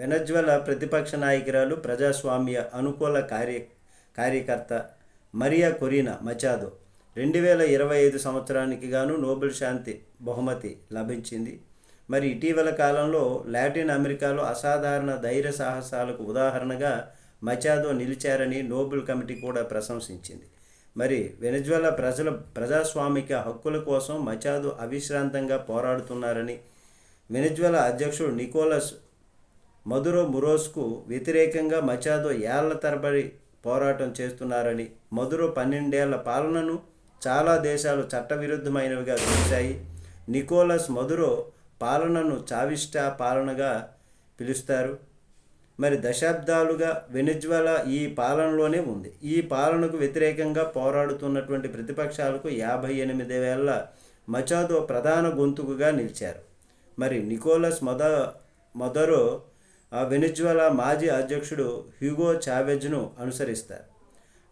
వెనజ్వల ప్రతిపక్ష నాయకురాలు ప్రజాస్వామ్య అనుకూల కార్య కార్యకర్త మరియా కొరీనా మచాదో రెండు వేల ఇరవై ఐదు సంవత్సరానికి గాను నోబెల్ శాంతి బహుమతి లభించింది. మరి ఇటీవల కాలంలో లాటిన్ అమెరికాలో అసాధారణ ధైర్య సాహసాలకు ఉదాహరణగా మచాదో నిలిచారని నోబెల్ కమిటీ కూడా ప్రశంసించింది. మరి వెనజ్వెలా ప్రజల ప్రజాస్వామిక హక్కుల కోసం మచాదో అవిశ్రాంతంగా పోరాడుతున్నారని వెనజ్వెలా అధ్యక్షుడు నికోలస్ మధురో మురోస్కు వ్యతిరేకంగా మచాదో ఏళ్ళ తరబడి పోరాటం చేస్తున్నారని మధురో పన్నెండేళ్ళ పాలనను చాలా దేశాలు చట్టవిరుద్ధమైనవిగా చూశాయి నికోలస్ మధురో పాలనను చావిష్టా పాలనగా పిలుస్తారు. మరి దశాబ్దాలుగా వెనిజ్వెలా ఈ పాలనలోనే ఉంది. ఈ పాలనకు వ్యతిరేకంగా పోరాడుతున్నటువంటి ప్రతిపక్షాలకు యాభై ఎనిమిది వేల మచాదో ప్రధాన గొంతుకుగా నిలిచారు. మరి నికోలస్ మొద మొదరో వెనిజువలా మాజీ అధ్యక్షుడు హ్యూగో చావెజ్ను అనుసరిస్తారు.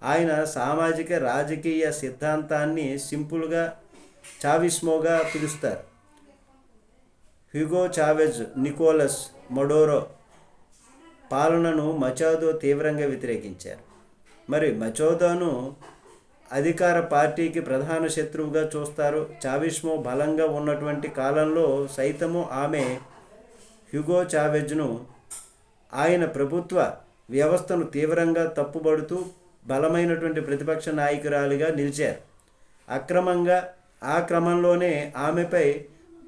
ఆయన సామాజిక రాజకీయ సిద్ధాంతాన్ని సింపుల్గా చావిస్మోగా పిలుస్తారు. హ్యూగో చావెజ్ నికోలస్ మొడోరో పాలనను మచోదో తీవ్రంగా వ్యతిరేకించారు. మరి మచోదోను అధికార పార్టీకి ప్రధాన శత్రువుగా చూస్తారు. చావిష్మో బలంగా ఉన్నటువంటి కాలంలో సైతము ఆమె హ్యుగో చావెజ్ను ఆయన ప్రభుత్వ వ్యవస్థను తీవ్రంగా తప్పుబడుతూ బలమైనటువంటి ప్రతిపక్ష నాయకురాలిగా నిలిచారు. అక్రమంగా ఆ క్రమంలోనే ఆమెపై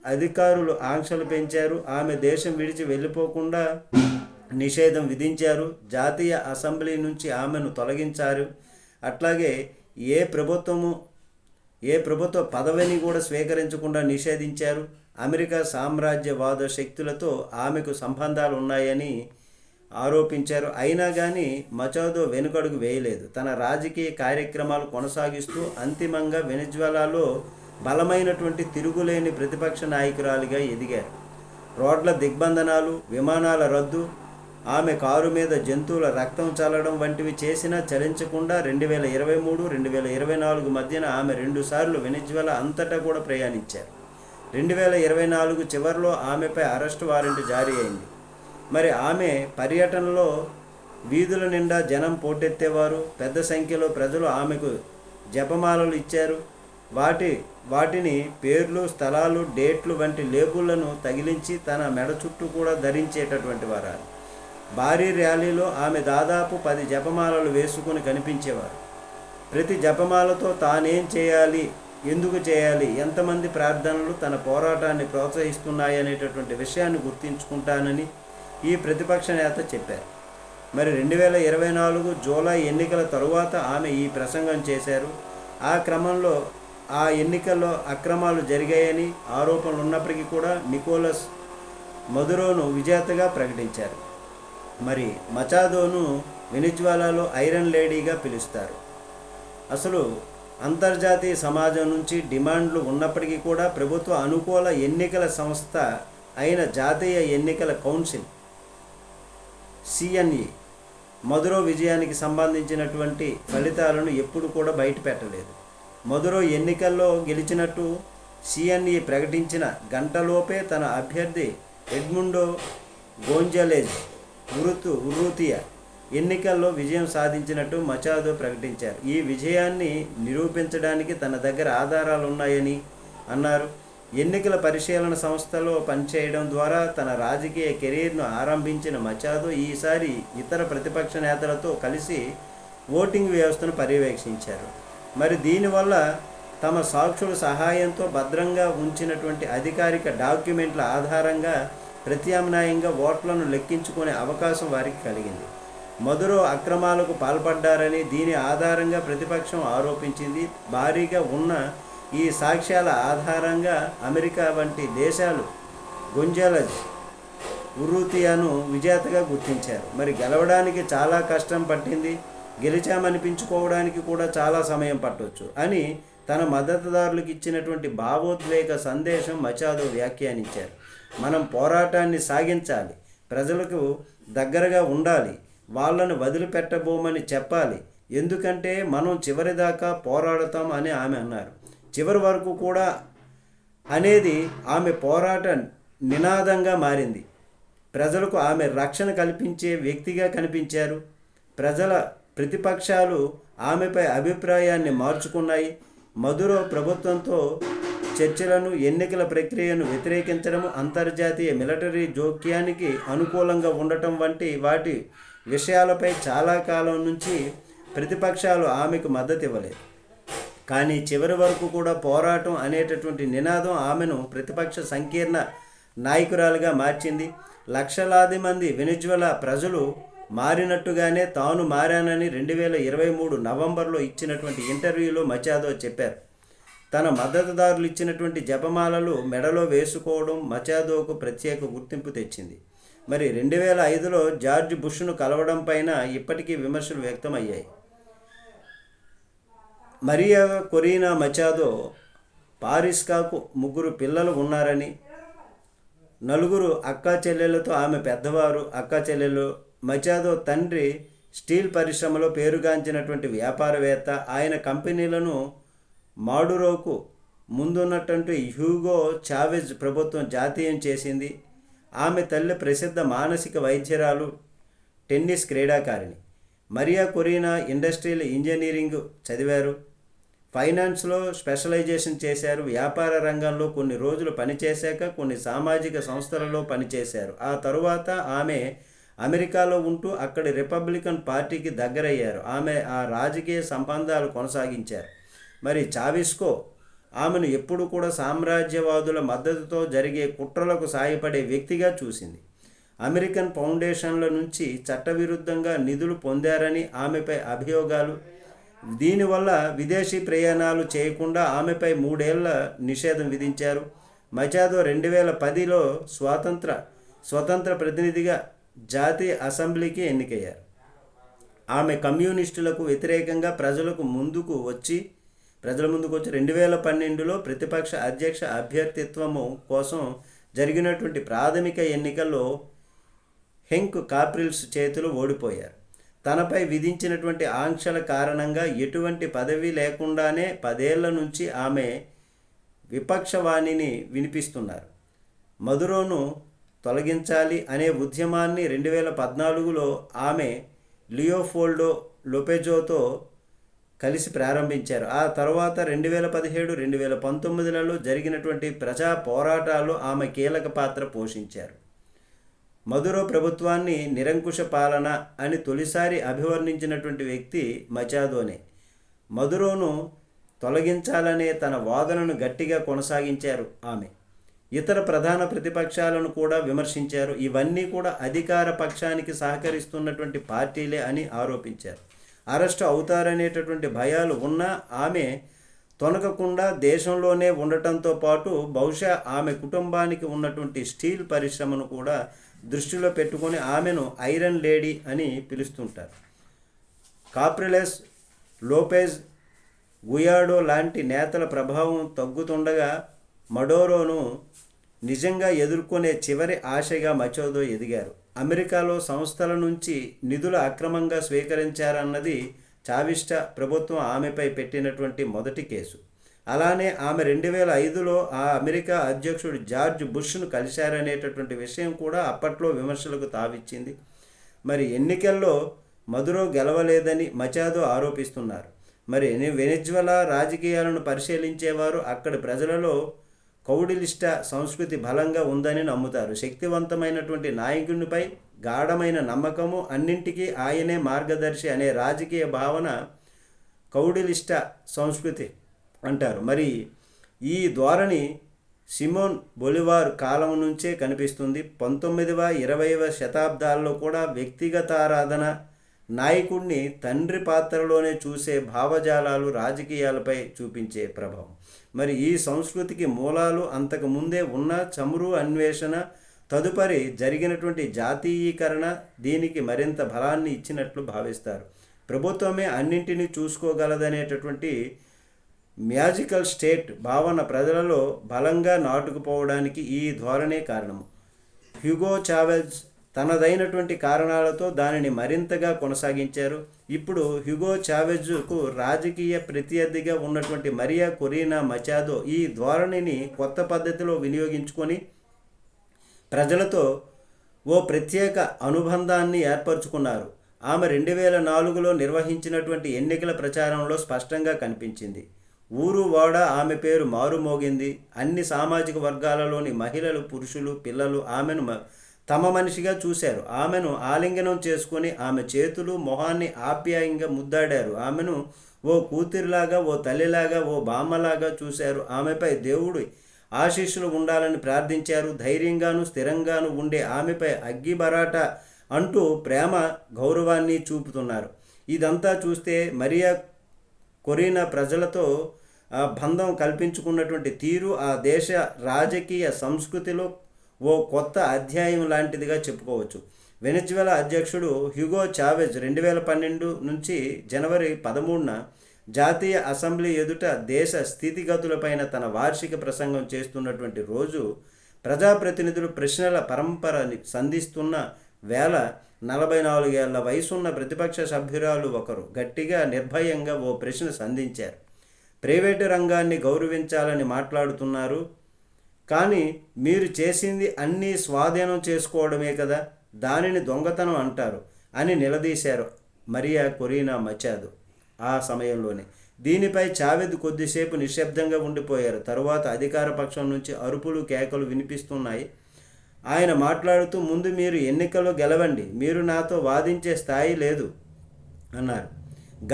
అధికారులు ఆంక్షలు పెంచారు. ఆమె దేశం విడిచి వెళ్ళిపోకుండా నిషేధం విధించారు. జాతీయ అసెంబ్లీ నుంచి ఆమెను తొలగించారు. అట్లాగే ఏ ప్రభుత్వము ఏ ప్రభుత్వ పదవిని కూడా స్వీకరించకుండా నిషేధించారు. అమెరికా సామ్రాజ్యవాద శక్తులతో ఆమెకు సంబంధాలు ఉన్నాయని ఆరోపించారు. అయినా కానీ మచోదో వెనుకడుగు వేయలేదు. తన రాజకీయ కార్యక్రమాలు కొనసాగిస్తూ అంతిమంగా వెనిజ్వెలాలో బలమైనటువంటి తిరుగులేని ప్రతిపక్ష నాయకురాలిగా ఎదిగారు. రోడ్ల దిగ్బంధనాలు విమానాల రద్దు ఆమె కారు మీద జంతువుల రక్తం చల్లడం వంటివి చేసినా చలించకుండా రెండు వేల ఇరవై మూడు రెండు వేల ఇరవై నాలుగు మధ్యన ఆమె రెండుసార్లు వెనిజ్వెలా అంతటా కూడా ప్రయాణించారు. రెండు వేల ఇరవై నాలుగు చివరిలో ఆమెపై అరెస్టు వారెంట్ జారీ అయింది. మరి ఆమె పర్యటనలో వీధుల నిండా జనం పోటెత్తేవారు. పెద్ద సంఖ్యలో ప్రజలు ఆమెకు జపమాలలు ఇచ్చారు. వాటి వాటిని పేర్లు స్థలాలు డేట్లు వంటి లేబుళ్ళను తగిలించి తన మెడ చుట్టూ కూడా ధరించేటటువంటి వారు భారీ ర్యాలీలో ఆమె దాదాపు పది జపమాలలు వేసుకుని కనిపించేవారు. ప్రతి జపమాలతో తానేం చేయాలి ఎందుకు చేయాలి ఎంతమంది ప్రార్థనలు తన పోరాటాన్ని ప్రోత్సహిస్తున్నాయనేటటువంటి విషయాన్ని గుర్తించుకుంటానని ఈ ప్రతిపక్ష నేత చెప్పారు. మరి రెండు వేల ఇరవై నాలుగు జూలై ఎన్నికల తరువాత ఆమె ఈ ప్రసంగం చేశారు. ఆ క్రమంలో ఆ ఎన్నికల్లో అక్రమాలు జరిగాయని ఆరోపణలు ఉన్నప్పటికీ కూడా నికోలస్ మధురోను విజేతగా ప్రకటించారు. మరి మచాదోను వెనిజ్వాలాలో ఐరన్ లేడీగా పిలుస్తారు. అసలు అంతర్జాతీయ సమాజం నుంచి డిమాండ్లు ఉన్నప్పటికీ కూడా ప్రభుత్వ అనుకూల ఎన్నికల సంస్థ అయిన జాతీయ ఎన్నికల కౌన్సిల్ సిఎన్ఈ మధురో విజయానికి సంబంధించినటువంటి ఫలితాలను ఎప్పుడు కూడా బయట పెట్టలేదు. మధురో ఎన్నికల్లో గెలిచినట్టు సిఎన్ఈ ప్రకటించిన గంటలోపే తన అభ్యర్థి ఎడ్ముండో గోంజలేజ్ ఉరుతు ఉర్రూతియా ఎన్నికల్లో విజయం సాధించినట్టు మచాదో ప్రకటించారు. ఈ విజయాన్ని నిరూపించడానికి తన దగ్గర ఆధారాలు ఉన్నాయని అన్నారు. ఎన్నికల పరిశీలన సంస్థలో పనిచేయడం ద్వారా తన రాజకీయ కెరీర్ను ఆరంభించిన మచాదో ఈసారి ఇతర ప్రతిపక్ష నేతలతో కలిసి ఓటింగ్ వ్యవస్థను పర్యవేక్షించారు. మరి దీనివల్ల తమ సాక్షుల సహాయంతో భద్రంగా ఉంచినటువంటి అధికారిక డాక్యుమెంట్ల ఆధారంగా ప్రత్యామ్నాయంగా ఓట్లను లెక్కించుకునే అవకాశం వారికి కలిగింది. మధురో అక్రమాలకు పాల్పడ్డారని దీని ఆధారంగా ప్రతిపక్షం ఆరోపించింది. భారీగా ఉన్న ఈ సాక్ష్యాల ఆధారంగా అమెరికా వంటి దేశాలు గొంజాలజ్ ఉరుతియాను విజేతగా గుర్తించారు. మరి గెలవడానికి చాలా కష్టం పట్టింది. గెలిచామనిపించుకోవడానికి కూడా చాలా సమయం పట్టవచ్చు అని తన మద్దతుదారులకు ఇచ్చినటువంటి భావోద్వేగ సందేశం మచాదో వ్యాఖ్యానించారు. మనం పోరాటాన్ని సాగించాలి. ప్రజలకు దగ్గరగా ఉండాలి. వాళ్ళను వదిలిపెట్టబోమని చెప్పాలి. ఎందుకంటే మనం చివరిదాకా పోరాడతాం అని ఆమె అన్నారు. చివరి వరకు కూడా అనేది ఆమె పోరాట నినాదంగా మారింది. ప్రజలకు ఆమె రక్షణ కల్పించే వ్యక్తిగా కనిపించారు. ప్రజల ప్రతిపక్షాలు ఆమెపై అభిప్రాయాన్ని మార్చుకున్నాయి. మధురో ప్రభుత్వంతో చర్చలను ఎన్నికల ప్రక్రియను వ్యతిరేకించడం అంతర్జాతీయ మిలిటరీ జోక్యానికి అనుకూలంగా ఉండటం వంటి వాటి విషయాలపై చాలా కాలం నుంచి ప్రతిపక్షాలు ఆమెకు మద్దతు ఇవ్వలేదు. కానీ చివరి వరకు కూడా పోరాటం అనేటటువంటి నినాదం ఆమెను ప్రతిపక్ష సంకీర్ణ నాయకురాలుగా మార్చింది. లక్షలాది మంది వెనిజువలా ప్రజలు మారినట్టుగానే తాను మారానని రెండు వేల ఇరవై మూడు నవంబర్లో ఇచ్చినటువంటి ఇంటర్వ్యూలో మచాదో చెప్పారు. తన మద్దతుదారులు ఇచ్చినటువంటి జపమాలలు మెడలో వేసుకోవడం మచాదోకు ప్రత్యేక గుర్తింపు తెచ్చింది. మరి రెండు వేల ఐదులో జార్జ్ బుష్ను కలవడం పైన ఇప్పటికీ విమర్శలు వ్యక్తమయ్యాయి. మరియా కొరీనా మచాదో పారిస్కాకు ముగ్గురు పిల్లలు ఉన్నారని. నలుగురు అక్కా చెల్లెలతో ఆమె పెద్దవారు. అక్కా చెల్లెలు మచాదో తండ్రి స్టీల్ పరిశ్రమలో పేరుగాంచినటువంటి వ్యాపారవేత్త. ఆయన కంపెనీలను మాడురోకు ముందున్నటువంటి హ్యూగో చావెజ్ ప్రభుత్వం జాతీయం చేసింది. ఆమె తల్లి ప్రసిద్ధ మానసిక వైద్యరాలు టెన్నిస్ క్రీడాకారిణి. మరియా కొరీనా ఇండస్ట్రియల్ ఇంజనీరింగ్ చదివారు. ఫైనాన్స్లో స్పెషలైజేషన్ చేశారు. వ్యాపార రంగంలో కొన్ని రోజులు పనిచేశాక కొన్ని సామాజిక సంస్థలలో పనిచేశారు. ఆ తరువాత ఆమె అమెరికాలో ఉంటూ అక్కడి రిపబ్లికన్ పార్టీకి దగ్గరయ్యారు. ఆమె ఆ రాజకీయ సంబంధాలు కొనసాగించారు. మరి చావిస్కో ఆమెను ఎప్పుడు కూడా సామ్రాజ్యవాదుల మద్దతుతో జరిగే కుట్రలకు సాయపడే వ్యక్తిగా చూసింది. అమెరికన్ ఫౌండేషన్ల నుంచి చట్టవిరుద్ధంగా నిధులు పొందారని ఆమెపై అభియోగాలు దీనివల్ల విదేశీ ప్రయాణాలు చేయకుండా ఆమెపై మూడేళ్ళ నిషేధం విధించారు. మచాదో రెండు వేల పదిలో స్వాతంత్ర స్వతంత్ర ప్రతినిధిగా జాతీయ అసెంబ్లీకి ఎన్నికయ్యారు. ఆమె కమ్యూనిస్టులకు వ్యతిరేకంగా ప్రజలకు ముందుకు వచ్చి ప్రజల ముందుకు వచ్చి రెండు వేల పన్నెండులో ప్రతిపక్ష అధ్యక్ష అభ్యర్థిత్వము కోసం జరిగినటువంటి ప్రాథమిక ఎన్నికల్లో హెంక్ కాప్రిల్స్ చేతులు ఓడిపోయారు. తనపై విధించినటువంటి ఆంక్షల కారణంగా ఎటువంటి పదవి లేకుండానే పదేళ్ళ నుంచి ఆమె విపక్షవాణిని వినిపిస్తున్నారు. మధురోను తొలగించాలి అనే ఉద్యమాన్ని రెండు వేల పద్నాలుగులో ఆమె లియోఫోల్డో లొపెజోతో కలిసి ప్రారంభించారు. ఆ తర్వాత రెండు వేల పదిహేడు రెండు వేల పంతొమ్మిదిలలో జరిగినటువంటి ప్రజా పోరాటాలు ఆమె కీలక పాత్ర పోషించారు. మధురో ప్రభుత్వాన్ని నిరంకుశ పాలన అని తొలిసారి అభివర్ణించినటువంటి వ్యక్తి మచాదోనే మధురోను తొలగించాలనే తన వాదనను గట్టిగా కొనసాగించారు ఆమె. ఇతర ప్రధాన ప్రతిపక్షాలను కూడా విమర్శించారు. ఇవన్నీ కూడా అధికార పక్షానికి సహకరిస్తున్నటువంటి పార్టీలే అని ఆరోపించారు. అరెస్టు అవుతారనేటటువంటి భయాలు ఉన్నా ఆమె తొనకకుండా దేశంలోనే ఉండటంతో పాటు బహుశా ఆమె కుటుంబానికి ఉన్నటువంటి స్టీల్ పరిశ్రమను కూడా దృష్టిలో పెట్టుకొని ఆమెను ఐరన్ లేడీ అని పిలుస్తుంటారు. కాప్రిలెస్ లోపెజ్ గుయాడో లాంటి నేతల ప్రభావం తగ్గుతుండగా మడోరోను నిజంగా ఎదుర్కొనే చివరి ఆశగా మచోదో ఎదిగారు. అమెరికాలో సంస్థల నుంచి నిధులు అక్రమంగా స్వీకరించారన్నది చావిస్టా ప్రభుత్వం ఆమెపై పెట్టినటువంటి మొదటి కేసు. అలానే ఆమె రెండు వేల ఐదులో ఆ అమెరికా అధ్యక్షుడు జార్జ్ బుష్ను కలిశారనేటటువంటి విషయం కూడా అప్పట్లో విమర్శలకు తావిచ్చింది. మరి ఎన్నికల్లో మధురో గెలవలేదని మచాదో ఆరోపిస్తున్నారు. మరి వెనిజ్వలా రాజకీయాలను పరిశీలించేవారు అక్కడి ప్రజలలో కౌడిలిష్ట సంస్కృతి బలంగా ఉందని నమ్ముతారు. శక్తివంతమైనటువంటి నాయకునిపై గాఢమైన నమ్మకము అన్నింటికీ ఆయనే మార్గదర్శి అనే రాజకీయ భావన కౌడిలిష్ట సంస్కృతి అంటారు. మరి ఈ ధోరణి సిమోన్ బొలివార్ కాలం నుంచే కనిపిస్తుంది. పంతొమ్మిదవ ఇరవైవ శతాబ్దాల్లో కూడా వ్యక్తిగతారాధన నాయకుడిని తండ్రి పాత్రలోనే చూసే భావజాలాలు రాజకీయాలపై చూపించే ప్రభావం. మరి ఈ సంస్కృతికి మూలాలు అంతకు ముందే ఉన్న చమురు అన్వేషణ తదుపరి జరిగినటువంటి జాతీయీకరణ దీనికి మరింత బలాన్ని ఇచ్చినట్లు భావిస్తారు. ప్రభుత్వమే అన్నింటినీ చూసుకోగలదనేటటువంటి మ్యాజికల్ స్టేట్ భావన ప్రజలలో బలంగా నాటుకుపోవడానికి ఈ ధోరణే కారణము. హ్యూగో చావెజ్ తనదైనటువంటి కారణాలతో దానిని మరింతగా కొనసాగించారు. ఇప్పుడు హ్యూగో చావెజ్కు రాజకీయ ప్రత్యర్థిగా ఉన్నటువంటి మరియా కొరీనా మచాదో ఈ ధోరణిని కొత్త పద్ధతిలో వినియోగించుకొని ప్రజలతో ఓ ప్రత్యేక అనుబంధాన్ని ఏర్పరచుకున్నారు. ఆమె రెండు వేల నాలుగులో నిర్వహించినటువంటి ఎన్నికల ప్రచారంలో స్పష్టంగా కనిపించింది. ఊరు వాడ ఆమె పేరు మారుమోగింది. అన్ని సామాజిక వర్గాలలోని మహిళలు పురుషులు పిల్లలు ఆమెను మ- తమ మనిషిగా చూశారు. ఆమెను ఆలింగనం చేసుకొని ఆమె చేతులు మొహాన్ని ఆప్యాయంగా ముద్దాడారు. ఆమెను ఓ కూతురిలాగా ఓ తల్లిలాగా ఓ బామ్మలాగా చూశారు. ఆమెపై దేవుడు ఆశీస్సులు ఉండాలని ప్రార్థించారు. ధైర్యంగాను స్థిరంగాను ఉండే ఆమెపై అగ్గిబరాట అంటూ ప్రేమ గౌరవాన్ని చూపుతున్నారు. ఇదంతా చూస్తే మరియా కొరీనా ప్రజలతో ఆ బంధం కల్పించుకున్నటువంటి తీరు ఆ దేశ రాజకీయ సంస్కృతిలో ఓ కొత్త అధ్యాయం లాంటిదిగా చెప్పుకోవచ్చు. వెనిజువెలా అధ్యక్షుడు హ్యూగో చావెజ్ రెండు వేల పన్నెండు నుంచి జనవరి పదమూడున జాతీయ అసెంబ్లీ ఎదుట దేశ స్థితిగతులపైన తన వార్షిక ప్రసంగం చేస్తున్నటువంటి రోజు ప్రజాప్రతినిధులు ప్రశ్నల పరంపరని సంధిస్తున్న వేల నలభై నాలుగేళ్ళ వయసున్న ప్రతిపక్ష సభ్యురాలు ఒకరు గట్టిగా నిర్భయంగా ఓ ప్రశ్న సంధించారు. ప్రైవేటు రంగాన్ని గౌరవించాలని మాట్లాడుతున్నారు. కానీ మీరు చేసింది అన్నీ స్వాధీనం చేసుకోవడమే కదా దానిని దొంగతనం అంటారు అని నిలదీశారు మరియా కొరీనా మచాదు ఆ సమయంలోనే. దీనిపై చావెద్ కొద్దిసేపు నిశ్శబ్దంగా ఉండిపోయారు. తరువాత అధికార పక్షం నుంచి అరుపులు కేకలు వినిపిస్తున్నాయి. ఆయన మాట్లాడుతూ ముందు మీరు ఎన్నికల్లో గెలవండి. మీరు నాతో వాదించే స్థాయి లేదు అన్నారు.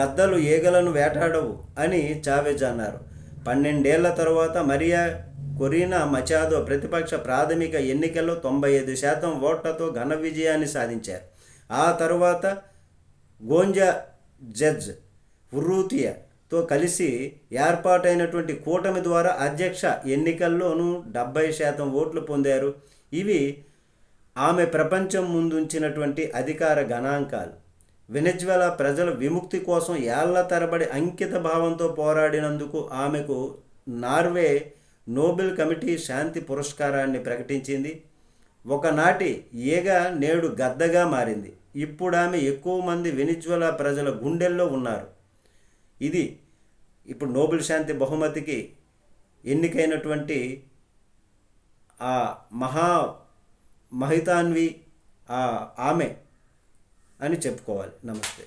గద్దలు ఈగలను వేటాడవు అని చావెజ్ అన్నారు. పన్నెండేళ్ళ తరువాత మరియా కొరీనా మచాదో ప్రతిపక్ష ప్రాథమిక ఎన్నికల్లో తొంభై ఐదు శాతం ఓట్లతో ఘన విజయాన్ని సాధించారు. ఆ తరువాత గోంజా జడ్జ్ ఉర్రూతియాతో కలిసి ఏర్పాటైనటువంటి కూటమి ద్వారా అధ్యక్ష ఎన్నికల్లోనూ డెబ్బై శాతం ఓట్లు పొందారు. ఇవి ఆమె ప్రపంచం ముందుంచినటువంటి అధికార గణాంకాలు. వెనెజ్వెలా ప్రజల విముక్తి కోసం ఏళ్ళ తరబడి అంకిత భావంతో పోరాడినందుకు ఆమెకు నార్వే నోబెల్ కమిటీ శాంతి పురస్కారాన్ని ప్రకటించింది. ఒకనాటి ఈగ నేడు గద్దగా మారింది. ఇప్పుడు ఆమె ఎక్కువ మంది వెనిజ్వెలా ప్రజల గుండెల్లో ఉన్నారు. ఇది ఇప్పుడు నోబెల్ శాంతి బహుమతికి ఎన్నికైనటువంటి ఆ మహా మహితాన్వి ఆ ఆమె అని చెప్పుకోవాలి. నమస్తే.